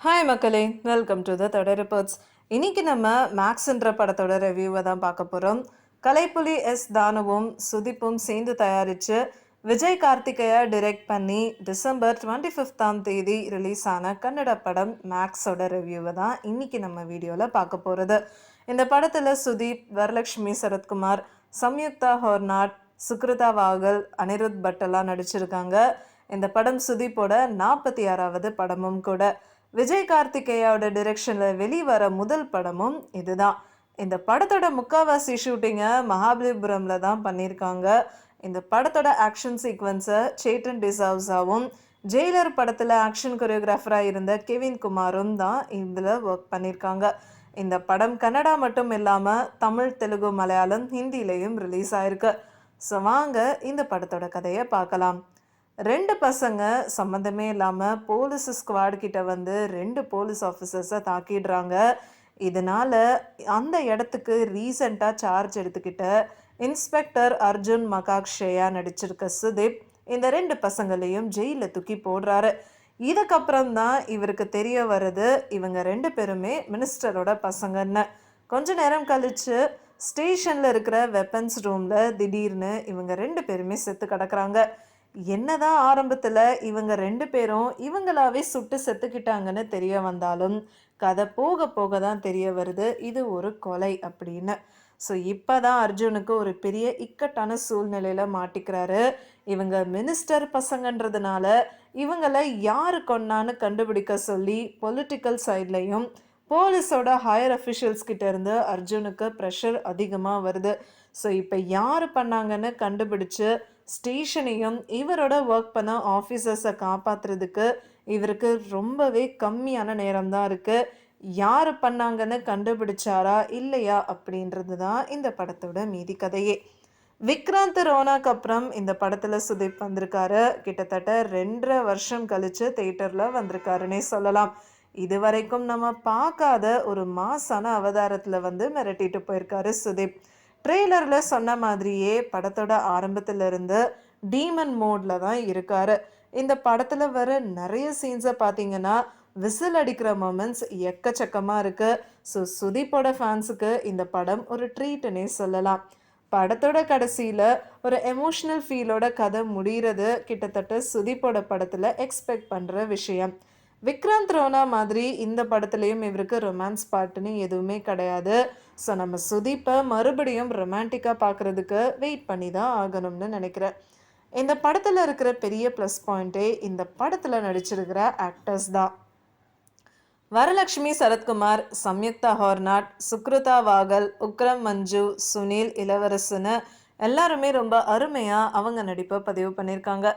Hi மக்களே. Welcome to the தொடர் reports இன்றைக்கி நம்ம மேக்ஸ்ன்ற படத்தோட ரிவ்யூவை தான் பார்க்க போகிறோம் கலைப்புலி எஸ் தானுவும் சுதிப்பும் சேர்ந்து தயாரித்து விஜய் கார்த்திகேயா டிரெக்ட் பண்ணி டிசம்பர் டுவெண்ட்டி ஃபிஃப்த்தாம் தேதி ரிலீஸ் ஆன கன்னட படம் மேக்ஸோட ரிவ்யூவை தான் இன்றைக்கி நம்ம வீடியோவில் பார்க்க போகிறது இந்த படத்தில் சுதீப் வரலட்சுமி சரத்குமார் சம்யுக்தா ஹோர்னாட் சுக்ருதா வாகல் அனிருத் பட்டெல்லாம் நடிச்சிருக்காங்க. இந்த படம் சுதீப்போட நாற்பத்தி ஆறாவது படமும் கூட. விஜய் கார்த்திகேயாவோட டிரெக்ஷனில் வெளிவர முதல் படமும் இதுதான். இந்த படத்தோட முக்காவாசி ஷூட்டிங்கை மகாபலிபுரமில் தான் பண்ணியிருக்காங்க. இந்த படத்தோட ஆக்ஷன் சீக்வன்ஸை சேட்டன் டிசாவ்ஸாவும் ஜெயிலர் படத்தில் ஆக்ஷன் கொரியோகிராஃபராக இருந்த கெவின் குமாரும் தான் இதில் ஒர்க் பண்ணியிருக்காங்க. இந்த படம் கன்னடா மட்டும் இல்லாமல் தமிழ் தெலுங்கு மலையாளம் ஹிந்திலையும் ரிலீஸ் ஆயிருக்கு. ஸோ வாங்க இந்த படத்தோட கதையை பார்க்கலாம். ரெண்டு பசங்க சம்மந்தமே இல்லாமல் போலீஸ் ஸ்குவாட் கிட்ட வந்து ரெண்டு போலீஸ் ஆஃபீஸர்ஸை தாக்கிடுறாங்க. இதனால் அந்த இடத்துக்கு ரீசண்டாக சார்ஜ் எடுத்துக்கிட்ட இன்ஸ்பெக்டர் அர்ஜுன் மகாக்ஷேயா நடிச்சிருக்க சுதீப் இந்த ரெண்டு பசங்களையும் ஜெயிலில் தூக்கி போடுறாரு. இதுக்கப்புறம் தான் இவருக்கு தெரிய வருது இவங்க ரெண்டு பேருமே மினிஸ்டரோட பசங்கன்னு. கொஞ்ச நேரம் கழித்து ஸ்டேஷனில் இருக்கிற வெப்பன்ஸ் ரூமில் திடீர்னு இவங்க ரெண்டு பேருமே செத்து கிடக்குறாங்க. என்னதான் ஆரம்பத்தில் இவங்க ரெண்டு பேரும் இவங்களாவே சுட்டு செத்துக்கிட்டாங்கன்னு தெரிய வந்தாலும் கதை போக போக தான் தெரிய வருது இது ஒரு கொலை அப்படின்னு. ஸோ இப்போ தான் அர்ஜுனுக்கு ஒரு பெரிய இக்கட்டான சூழ்நிலையில் மாட்டிக்கிறாரு. இவங்க மினிஸ்டர் பசங்கன்றதுனால இவங்களை யார் கொன்னான்னு கண்டுபிடிக்க சொல்லி பொலிட்டிக்கல் சைட்லையும் போலீஸோட ஹையர் அஃபிஷியல்ஸ் கிட்டேருந்து அர்ஜுனுக்கு ப்ரெஷர் அதிகமாக வருது. ஸோ இப்போ யார் பண்ணாங்கன்னு கண்டுபிடிச்சு ஸ்டேஷனையும் இவரோட ஒர்க் பண்ண ஆஃபீஸர்ஸை காப்பாற்றுறதுக்கு இவருக்கு ரொம்பவே கம்மியான நேரம் தான் இருக்குது யார் பண்ணாங்கன்னு கண்டுபிடிச்சாரா இல்லையா அப்படின்றது தான் இந்த படத்தோட மீதி கதையே. விக்ராந்த் ரோனாக்கு அப்புறம் இந்த படத்தில் சுதீப் வந்திருக்காரு. கிட்டத்தட்ட ரெண்டரை வருஷம் கழிச்சு தேட்டரில் வந்திருக்காருன்னே சொல்லலாம். இது வரைக்கும் நம்ம பார்க்காத ஒரு மாசான அவதாரத்தில் வந்து மிரட்டிட்டு போயிருக்காரு சுதீப். ட்ரெய்லரில் சொன்ன மாதிரியே படத்தோட ஆரம்பத்திலிருந்து டீமன் மோடில் தான் இருக்காரு. இந்த படத்தில் வர நிறைய சீன்ஸை பார்த்தீங்கன்னா விசில் அடிக்கிற மொமெண்ட்ஸ் எக்கச்சக்கமாக இருக்குது ஸோ சுதீப்போட ஃபேன்ஸுக்கு இந்த படம் ஒரு ட்ரீட்டுன்னே சொல்லலாம். படத்தோட கடைசியில் ஒரு எமோஷ்னல் ஃபீலோட கதை முடிகிறது கிட்டத்தட்ட சுதீப்போட படத்தில் எக்ஸ்பெக்ட் பண்ணுற விஷயம். விக்ராந்த் ரோனா மாதிரி இந்த படத்துலேயும் இவருக்கு ரொமான்ஸ் பாட்டுன்னு எதுவுமே கிடையாது. ஸோ நம்ம சுதீப்பை மறுபடியும் ரொமான்டிக்காக பார்க்குறதுக்கு வெயிட் பண்ணி தான் ஆகணும்னு நினைக்கிறேன். இந்த படத்தில் இருக்கிற பெரிய ப்ளஸ் பாயிண்ட்டே இந்த படத்தில் நடிச்சிருக்கிற ஆக்டர்ஸ் தான். வரலட்சுமி சரத்குமார் சம்யுக்தா ஹோர்னாட் சுக்ருதா வாகல் உக்ரம் மஞ்சு சுனில் இளவரசுன்னு எல்லாருமே ரொம்ப அருமையாக அவங்க நடிப்பை பதிவு பண்ணியிருக்காங்க.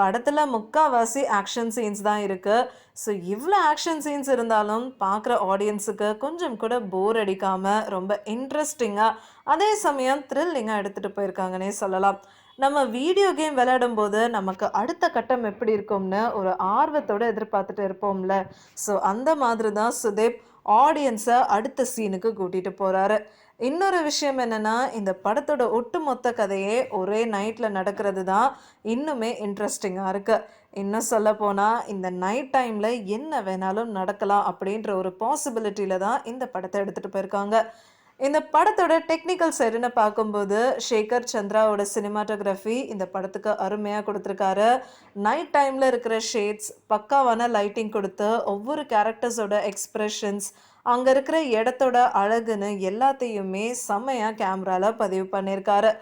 படத்தில் முக்கால்வாசி ஆக்ஷன் சீன்ஸ் தான் இருக்குது ஸோ இவ்வளோ ஆக்ஷன் சீன்ஸ் இருந்தாலும் பார்க்குற ஆடியன்ஸுக்கு கொஞ்சம் கூட போர் அடிக்காமல் ரொம்ப இன்ட்ரெஸ்டிங்காக அதே சமயம் த்ரில்லிங்காக எடுத்துகிட்டு போயிருக்காங்கன்னே சொல்லலாம். நம்ம வீடியோ கேம் விளையாடும் போது நமக்கு அடுத்த கட்டம் எப்படி இருக்கும்னு ஒரு ஆர்வத்தோடு எதிர்பார்த்துட்டு இருப்போம்ல. ஸோ அந்த மாதிரி தான் சுதீப் ஆடியன்ஸை அடுத்த சீனுக்கு கூட்டிகிட்டு போகிறாரு இன்னொரு விஷயம் என்னென்னா இந்த படத்தோட ஒட்டுமொத்த கதையே ஒரே நைட்டில் நடக்கிறது தான் இன்னுமே இன்ட்ரெஸ்டிங்காக இருக்குது இன்னும் சொல்ல போனால் இந்த நைட் டைமில் என்ன வேணாலும் நடக்கலாம் அப்படின்ற ஒரு பாசிபிலிட்டியில் தான் இந்த படத்தை எடுத்துகிட்டு போயிருக்காங்க. இந்த படத்தோட டெக்னிக்கல் சைடுன்னு பார்க்கும்போது ஷேகர் சந்திராவோட சினிமாட்டோகிராஃபி இந்த படத்துக்கு அருமையாக கொடுத்துருக்காரு. நைட் டைமில் இருக்கிற ஷேட்ஸ் பக்காவான லைட்டிங் கொடுத்து ஒவ்வொரு கேரக்டர்ஸோட எக்ஸ்ப்ரெஷன்ஸ் அங்கே இருக்கிற இடத்தோட அழகுன்னு எல்லாத்தையுமே செம்மையாக கேமராவில் பதிவு பண்ணியிருக்காரு.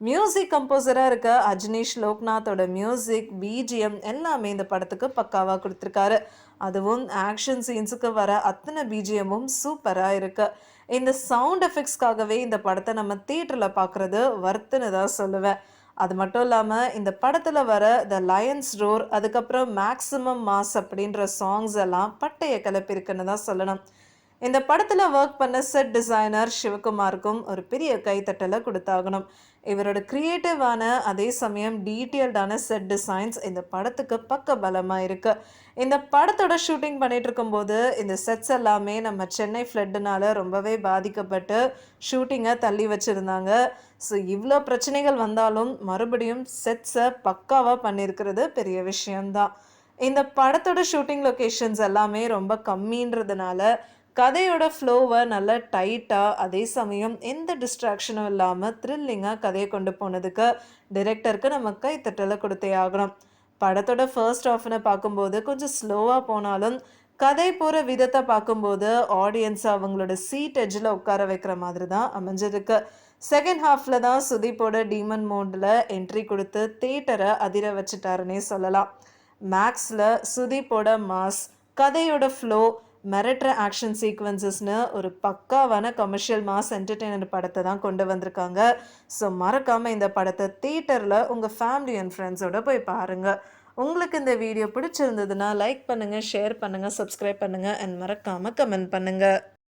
மியூசிக் கம்போசராக இருக்க அஜ்னீஷ் லோக்நாத்தோட மியூசிக் பிஜிஎம் எல்லாமே இந்த படத்துக்கு பக்காவாக கொடுத்துருக்காரு. அதுவும் ஆக்ஷன் சீன்ஸுக்கு வர அத்தனை பிஜிஎம்மும் சூப்பராக இருக்கு. இந்த சவுண்ட் எஃபெக்ட்ஸ்க்காகவே இந்த படத்தை நம்ம தியேட்டரில் பார்க்குறது வர்த்துன்னு தான் சொல்லுவேன். அது மட்டும் இல்லாமல் இந்த படத்தில் வர த லயன்ஸ் ரோர் அதுக்கப்புறம் மேக்ஸிமம் மாஸ் அப்படின்ற சாங்ஸ் எல்லாம் பட்டைய கிளப்பியிருக்குன்னு தான் சொல்லணும். இந்த படத்தில் ஒர்க் பண்ண செட் டிசைனர் சிவகுமாருக்கும் ஒரு பெரிய கைத்தட்டலை கொடுத்தாகணும். இவரோட க்ரியேட்டிவான அதே சமயம் டீட்டெயில்டான செட் டிசைன்ஸ் இந்த படத்துக்கு பக்க பலமாக இருக்குது இந்த படத்தோட ஷூட்டிங் பண்ணிட்டு இருக்கும்போது இந்த செட்ஸ் எல்லாமே நம்ம சென்னை ஃப்ளட்டுனால ரொம்பவே பாதிக்கப்பட்டு ஷூட்டிங்கை தள்ளி வச்சுருந்தாங்க. ஸோ இவ்வளோ பிரச்சனைகள் வந்தாலும் மறுபடியும் செட்ஸை பக்காவாக பண்ணியிருக்கிறது பெரிய விஷயம்தான். இந்த படத்தோட ஷூட்டிங் லொக்கேஷன்ஸ் எல்லாமே ரொம்ப கம்மின்றதுனால கதையோட ஃப்ளோவை நல்லா டைட்டாக அதே சமயம் எந்த டிஸ்ட்ராக்ஷனும் இல்லாமல் த்ரில்லிங்காக கதையை கொண்டு போனதுக்கு டிரெக்டருக்கு நம்ம கைத்தட்டலை கொடுத்தே ஆகணும். படத்தோட ஃபர்ஸ்ட் ஆஃப்னு பார்க்கும்போது கொஞ்சம் ஸ்லோவாக போனாலும் கதை போகிற விதத்தை பார்க்கும்போது ஆடியன்ஸ் அவங்களோட சீட் எஜ்ஜில் உட்கார வைக்கிற மாதிரி தான் அமைஞ்சிருக்கு. செகண்ட் ஹாஃபில் தான் சுதீப்போட டீமன் மோண்டில் என்ட்ரி கொடுத்து தேட்டரை அதிர வச்சுட்டாருன்னே சொல்லலாம். மேக்ஸில் சுதீப்போட மாஸ் கதையோட ஃப்ளோ மிரட்டுற ஆக்ஷன் சீக்வன்சஸ்னு ஒரு பக்காவான கமர்ஷியல் மாஸ் என்டர்டெயினர் படத்தை தான் கொண்டு வந்திருக்காங்க. ஸோ மறக்காமல் இந்த படத்தை தேட்டரில் உங்கள் ஃபேமிலி அண்ட் ஃப்ரெண்ட்ஸோட போய் பாருங்கள் உங்களுக்கு இந்த வீடியோ பிடிச்சிருந்ததுன்னா லைக் பண்ணுங்கள் ஷேர் பண்ணுங்கள் சப்ஸ்கிரைப் பண்ணுங்கள் அண்ட் மறக்காமல் கமெண்ட் பண்ணுங்கள்